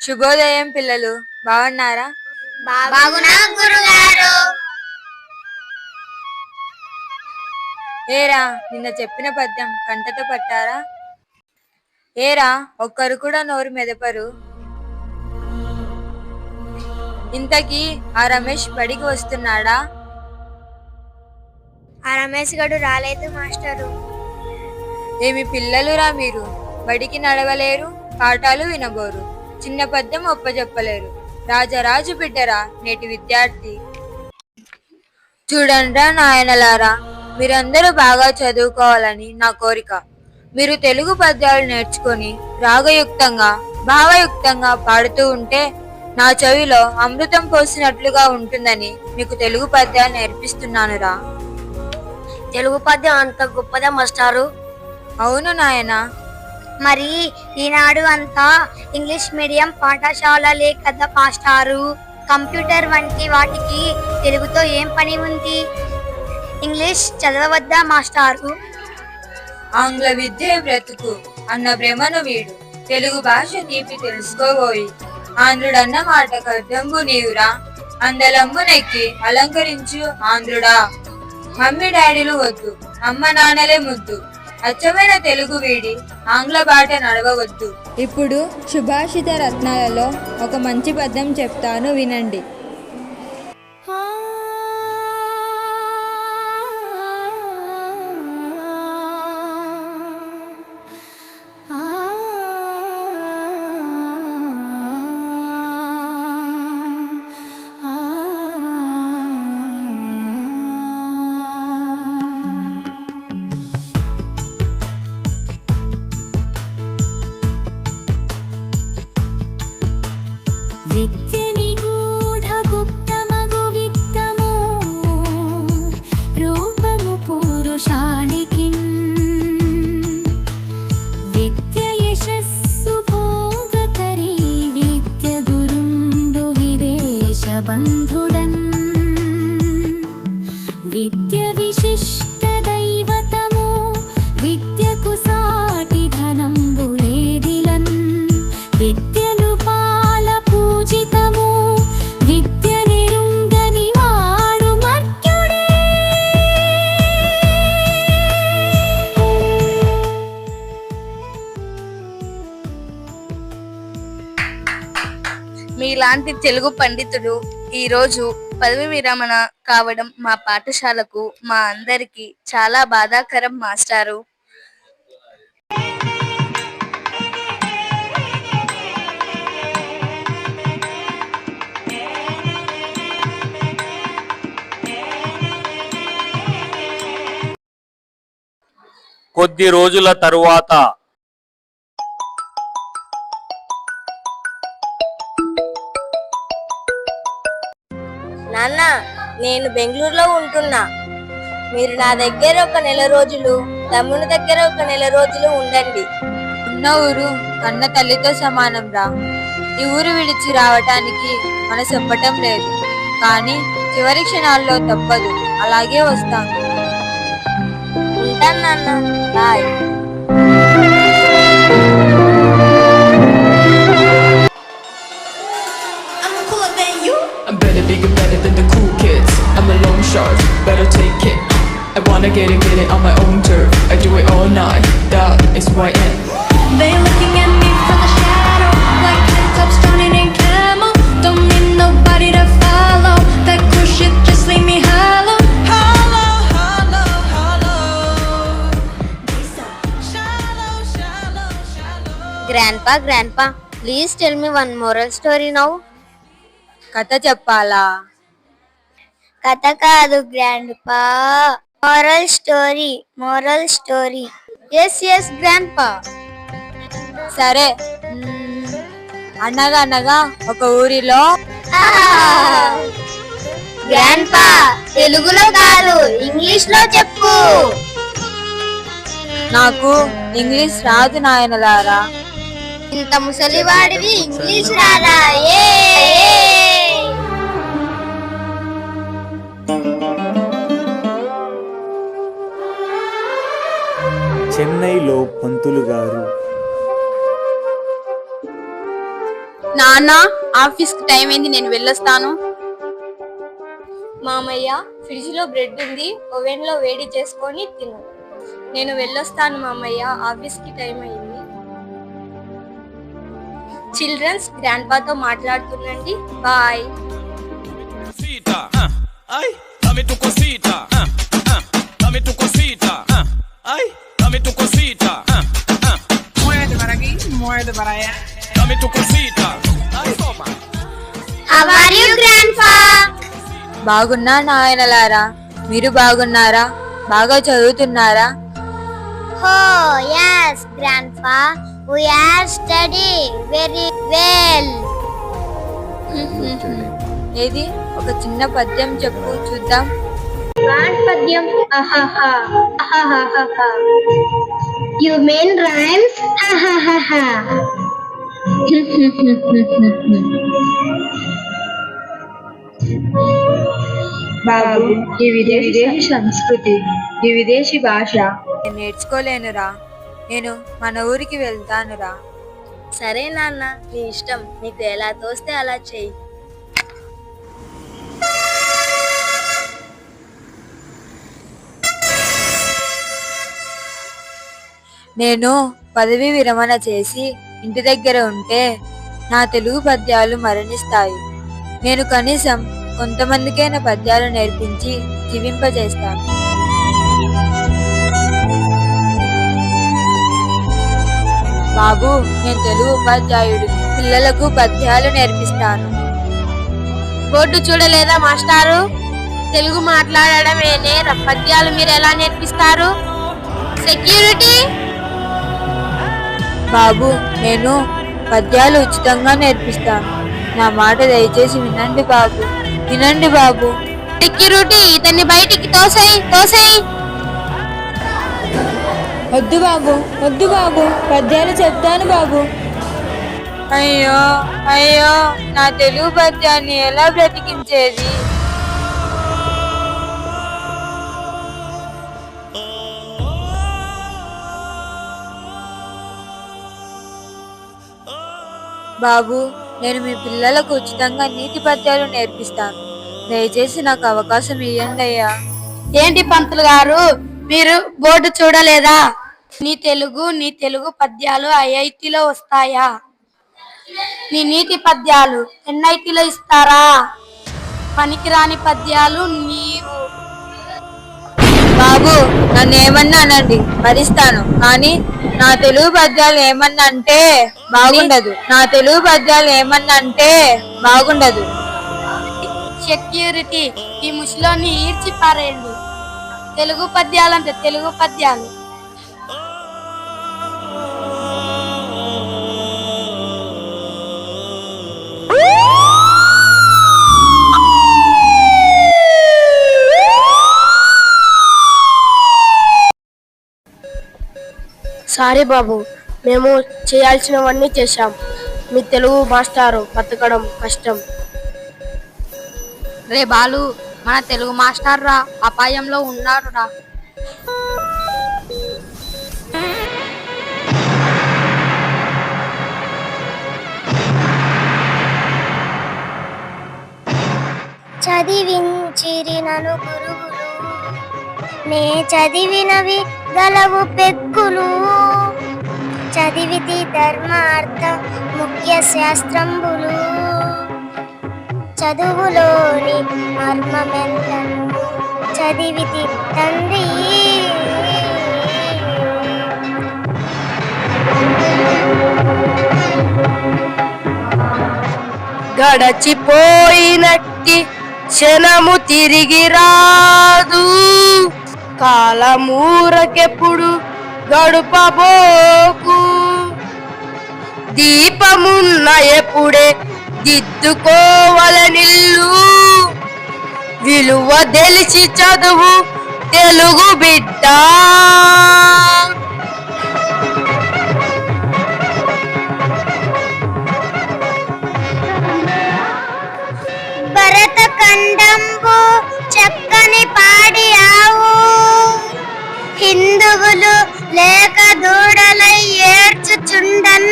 శుభోదయం పిల్లలు. బాగున్నారా? బాగున్నా గురుగారు. ఏరా నిన్న చెప్పిన పద్యం కంటతో పట్టారా? ఏరా ఒక్కరు కూడా నోరు మెదపరు. ఇంతకీ ఆ రమేష్ బడికి వస్తున్నాడా? ఆ రమేష్ గడు రాలేదు మాస్టరు. ఏమి పిల్లలురా మీరు? బడికి నడవలేరు పాఠాలు వినబోరు. చిన్న పద్యం ఒప్పజెప్పలేరు. రాజరాజు బిడ్డరా నేటి విద్యార్థి. చూడండిరా నాయనలారా మీరందరూ బాగా చదువుకోవాలని నా కోరిక. మీరు తెలుగు పద్యాలు నేర్చుకొని రాగయుక్తంగా భావయుక్తంగా పాడుతూ ఉంటే నా చెవిలో అమృతం పోసినట్లుగా ఉంటుందని మీకు తెలుగు పద్యాలు నేర్పిస్తున్నానురా. తెలుగు పద్యం అంత గొప్పదా మాస్టారు. అవును నాయనా మరి ఈనాడు అంతా ఇంగ్లీష్ మీడియం పాఠశాలలే కదా పాస్టారు కంప్యూటర్ వంటి వాటికి తెలుగుతో ఏం పని ఉంది? ఇంగ్లీష్ చదవద్దా మాస్టారు? ఆంగ్ల విద్య బ్రతుకు అన్న భ్రమను వీడు. తెలుగు భాష తీపి తెలుసుకోబోయి. ఆంధ్రుడన్న మాట కర్దంబు నీవురా? అందలంబునెక్కి అలంకరించు ఆంధ్రుడా. మమ్మీ డాడీలు వద్దు. అమ్మ నాన్నలే ముద్దు. అచ్చమైన తెలుగు వీడి ఆంగ్ల బాట నడవవద్దు. ఇప్పుడు సుభాషిత రత్నాలలో ఒక మంచి పద్యం చెప్తాను వినండి. అలాంటి తెలుగు పండితుడు ఈ రోజు పదవి విరమణ కావడం మా పాఠశాలకు మా అందరికి చాలా బాధాకరం మాస్టారు. కొద్ది రోజుల తరువాత నాన్న నేను బెంగళూరులో ఉంటున్నా. మీరు నా దగ్గర ఒక నెల రోజులు తమ్ముని దగ్గర ఒక నెల రోజులు ఉండండి. ఉన్న ఊరు కన్న తల్లితో సమానం రా. ఈ ఊరు విడిచి రావటానికి మనసు ఒప్పటం లేదు. కానీ చివరి క్షణాల్లో తప్పదు. అలాగే వస్తాం ఉంటాను నాన్న. Bye. bigger, better than the cool kids. I'm a long shot, better take it. I wanna get it, get it on my own turf. I do it all night, that is why I am. They looking at me from the shadow, like tops drowning in camel. Don't need nobody to follow. That cool shit just leave me hollow. Grandpa, Grandpa, please tell me one moral story now. కథ చెప్పాలా? కథ కాదు grandpa moral story moral story yes yes grandpa సరే. మ్మ్. అనగా అనగా ఒక ఊరిలో గ్రాండ్పా తెలుగులో కాదు ఇంగ్లీష్లో చెప్పు. నాకు ఇంగ్లీష్ రాదు నాయనలారా ఇంత ముసలివాడివి ఇంగ్లీష్ రాదా? ఏ. ఆఫీస్కి టైం అయింది నేను వెళ్ళొస్తాను. మామయ్య ఫ్రిడ్జ్లో బ్రెడ్ ఉంది ఓవెన్లో వేడి చేసుకొని తిను. నేను వెళ్ళొస్తాను మామయ్య ఆఫీస్కి టైం అయింది. చిల్డ్రన్స్ గ్రాండ్ పాతో మాట్లాడుతుండీ బాయ్ మరగి మోయదు మరయా బాగున్నా నాయనలారా మీరు బాగున్నారా బాగా చదువుతున్నారా Oh, yes, Grandpa. We are studying very well. ఏది ఒక చిన్న పద్యం చెప్పు చూద్దాం పద్యం అహహా అహహహహ. You mean rhymes? అహహహ. బాబు ఈ విదేశీ సంస్కృతి ఈ విదేశీ భాష. నేను నేర్చుకోలేనురా. నేను మన ఊరికి వెళ్తానురా. సరే నాన్న నీ ఇష్టం. నీకు ఎలా తోస్తే అలా చెయ్యి. నేను పదవి విరమణ చేసి ఇంటి దగ్గర ఉంటే నా తెలుగు పద్యాలు మరణిస్తాయి. నేను కనీసం కొంతమందికైనా పద్యాలు నేర్పించి జీవింపజేస్తాను. బాబు నేను తెలుగు ఉపాధ్యాయుడు. పిల్లలకు పద్యాలు నేర్పిస్తాను. బోర్డు చూడలేదా మాస్టారు? తెలుగు మాట్లాడడమేనే? పద్యాలు మీరు ఎలా నేర్పిస్తారు? సెక్యూరిటీ? బాబు నేను పద్యాలు ఉచితంగా నేర్పిస్తాను నా మాట దయచేసి వినండి బాబు. వినండి బాబు. సెక్యూరిటీ ఇతన్ని బయటికి తోసేయ్ తోసేయ్. వద్దు బాబు వద్దు బాబు. పద్యాలు చెప్తాను బాబు. అయ్యో అయ్యో నా తెలుగు పద్యాన్ని ఎలా బ్రతికించేది? బాబు నేను మీ పిల్లలకు ఉచితంగా నీతి పద్యాలు నేర్పిస్తాను. దయచేసి నాకు అవకాశం ఇవ్వండి అయ్యా. ఏంటి పంతులు గారు? మీరు బోర్డు చూడలేదా? నీ తెలుగు నీ తెలుగు పద్యాలు ఐఐటిలో వస్తాయా? నీ నీతి పద్యాలు ఎన్ఐటిలో ఇస్తారా? పనికిరాని పద్యాలు నీవు. బాబు నన్ను ఏమన్నా అనండి భరిస్తాను. కానీ నా తెలుగు పద్యాలు ఏమన్నా అంటే బాగుండదు. నా తెలుగు పద్యాలు ఏమన్నా అంటే బాగుండదు. సెక్యూరిటీ ఈ ముసలోని ఈడ్చి పారేయండి తెలుగు పద్యాలు అంటే తెలుగు పద్యాలు. సారీ బాబు మేము చేయాల్సినవన్నీ చేశాం. మీ తెలుగు మాస్టారు బతకడం కష్టం. రే బాలు మన తెలుగు మాస్టర్ రా అపాయంలో ఉన్నాడు రా. చదివించిరి నను గురువులు నే చదివినవి గలవు పెక్కులు. చదివితి ధర్మార్థ ముఖ్య శాస్త్రంబులు. చదువులోని మర్మమెంతను చదివితి తండ్రి. గడచిపోయినట్టి క్షణము తిరిగి రాదు. కాలమూరకెప్పుడు గడుపబోకు. దీపమున్న ఎప్పుడే దిద్దుకోవలనిల్లు. విలువ తెలిసి చదువు తెలుగు బిడ్డ. భరత ఖండంబు చక్కని పాడి ఆవు హిందువులు లేక దూడల మార్చుచుండన్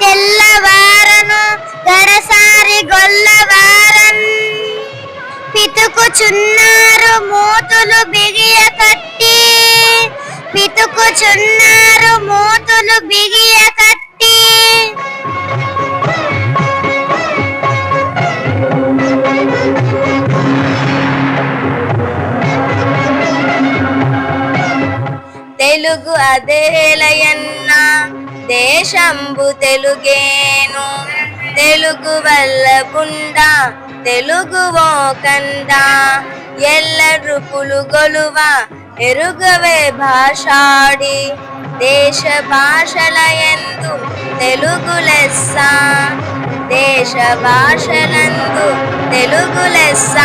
తెల్లవారను గడసారి గొల్లవారన్. పితుకుచున్నారు మూతులు బిగియ కట్టి పితుకుచున్నారు మూతులు బిగియ కట్టి తెలుగు అదేలయన్న దేశంబు తెలుగేను. తెలుగు వల్ల తెలుగు ఓకంద ఎల్లరు పులుగొలువ ఎరుగవే భాషాడి. దేశ భాషలయందు తెలుగు లెస్స. దేశ భాషలందు తెలుగు లెస్స.